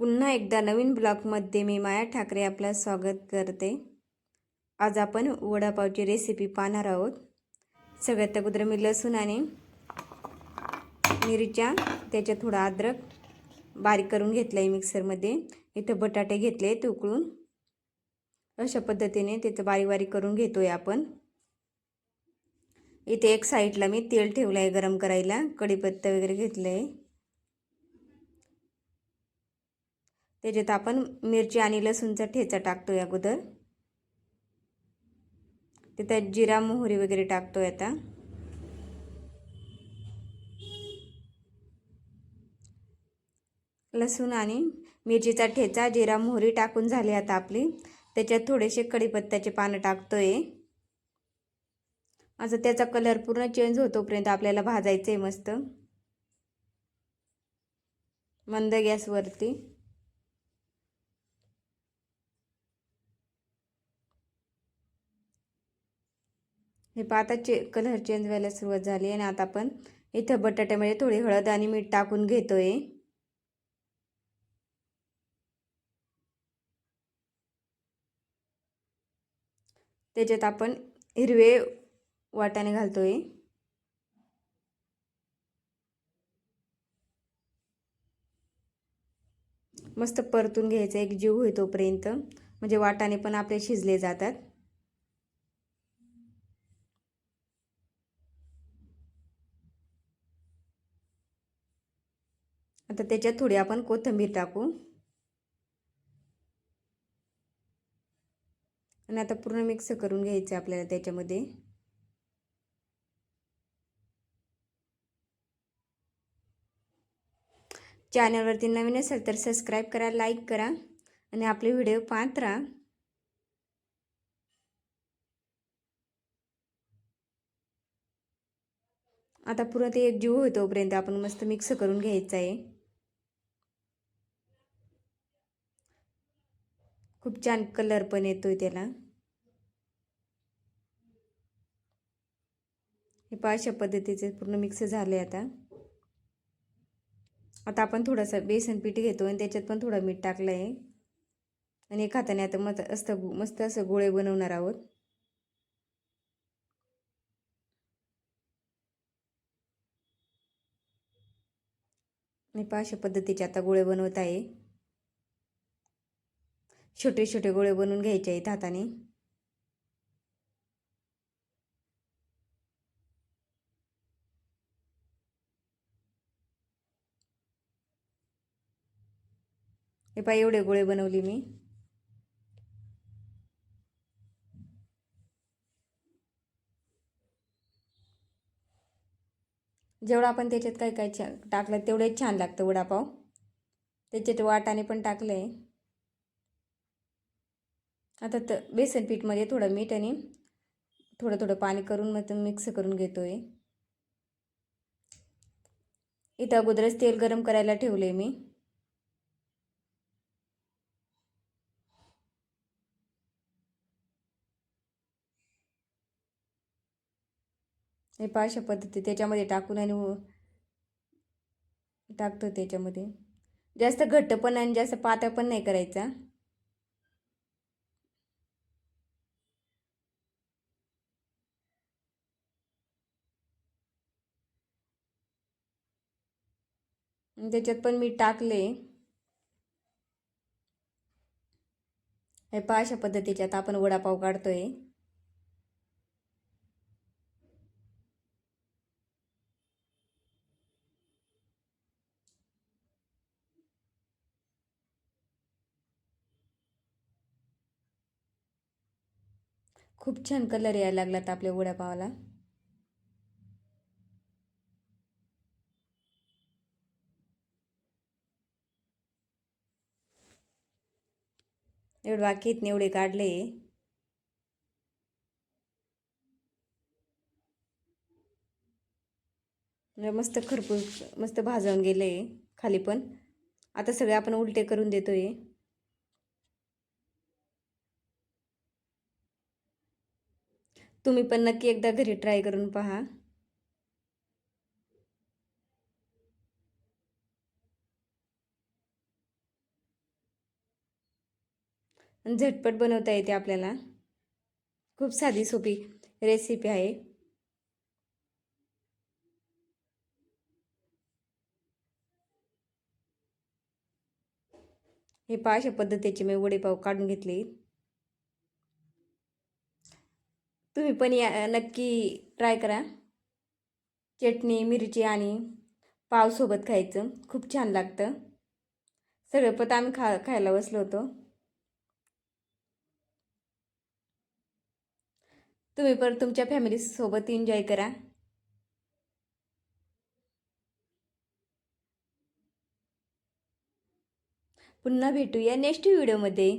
पुन्हा एकदा नवीन ब्लॉगमध्ये मी माया ठाकरे आपलं स्वागत करते. आज आपण वडापावची रेसिपी पाहणार आहोत. सगळ्यात अगोदर मी लसूण आणि मिरच्या त्याच्यात थोडा अद्रक बारीक करून घेतला आहे मिक्सरमध्ये. इथं बटाटे घेतले आहेत उकळून. अशा पद्धतीने त्याचं बारीक बारीक करून घेतो आहे आपण. इथे एक साईडला मी तेल ठेवलं आहे गरम करायला. कढीपत्ता वगैरे घेतलं आहे त्याच्यात आपण मिरची आणि लसूणचा ठेचा टाकतो आहे अगोदर त्यात जिरा मोहरी वगैरे टाकतोय आता. लसूण आणि मिरचीचा ठेचा जिरा मोहरी टाकून झाली आता आपली. त्याच्यात थोडेसे कढीपत्त्याचे पानं टाकतोय. असं त्याचा कलर पूर्ण चेंज होतोपर्यंत आपल्याला भाजायचं आहे मस्त. मंद गॅसवरती. हे पाहता चे कलर चेंज व्हायला सुरुवात झाली आणि आता आपण इथं बटाट्यामध्ये थोडी हळद आणि मीठ टाकून घेतो आहे त्याच्यात आपण हिरवे वाटाणे आहे मस्त परतून घ्यायचा एक जीव होई तोपर्यंत. म्हणजे वाटाणे पण आपले शिजले जातात. आता त्याच्यात थोडी आपण कोथिंबीर टाकू. आणि आता पूर्ण मिक्स करून घ्यायचं आपल्याला त्याच्यामध्ये. चॅनलवरती नवीन असेल तर सबस्क्राईब करा लाईक करा आणि आपले व्हिडिओ पाहत राहा. आता पुन्हा ते एक जीव होतोपर्यंत आपण मस्त मिक्स करून घ्यायचं आहे. खूप छान कलर पण येतोय त्याला. हे पा अशा पद्धतीचे पूर्ण मिक्स झाले आता. आता आपण थोडासा बेसन पीठ घेतो आणि त्याच्यात पण थोडं मीठ टाकलं आहे आणि एक हाताने आता मत असतं मस्त असं गोळे बनवणार आहोत. मी पा अशा पद्धतीचे आता गोळे बनवत आहे. छोटे छोटे गोळे बनवून घ्यायचे आहेत हाताने. हे पाय एवढे गोळे बनवले मी. जेवढं आपण त्याच्यात काय काय छान टाकलं तेवढे छान लागतं वडापाव. त्याच्यात वाटाने पण टाकलं आहे आता तर बेसन पीठमध्ये थोडं मीठ आणि थोडं थोडं पाणी करून मग मिक्स करून घेतो आहे इथं अगोदरच तेल गरम करायला ठेवलं आहे मी. हे पाशा पद्धती त्याच्यामध्ये टाकून आणि टाकतो त्याच्यामध्ये. जास्त घट्ट पण आणि जास्त पातळ पण नाही करायचा. त्याच्यात पण मी टाकले. हे पहा अशा पद्धतीच्या आता आपण वडापाव काढतोय. खूप छान कलर यायला लागलात आपल्या वडापावाला. एवढं बाकीत एवढे काढले. म्हणजे मस्त खरपूस मस्त भाजवून गेले खाली पण. आता सगळे आपण उलटे करून देतोय. तुम्ही पण नक्की एकदा घरी ट्राय करून पहा आणि झटपट बनवता येते आपल्याला. खूप साधी सोपी रेसिपी आहे. हे पहा अशा पद्धतीचे मी वडेपाव काढून घेतले. तुम्ही पण या नक्की ट्राय करा. चटणी मिरची आणि पावसोबत खायचं. खूप छान लागतं. सगळं पत आम्ही खा खायला बसलो होतो. तुम्ही पण तुमच्या फॅमिलीसोबत एन्जॉय करा. पुन्हा भेटूया नेक्स्ट व्हिडिओमध्ये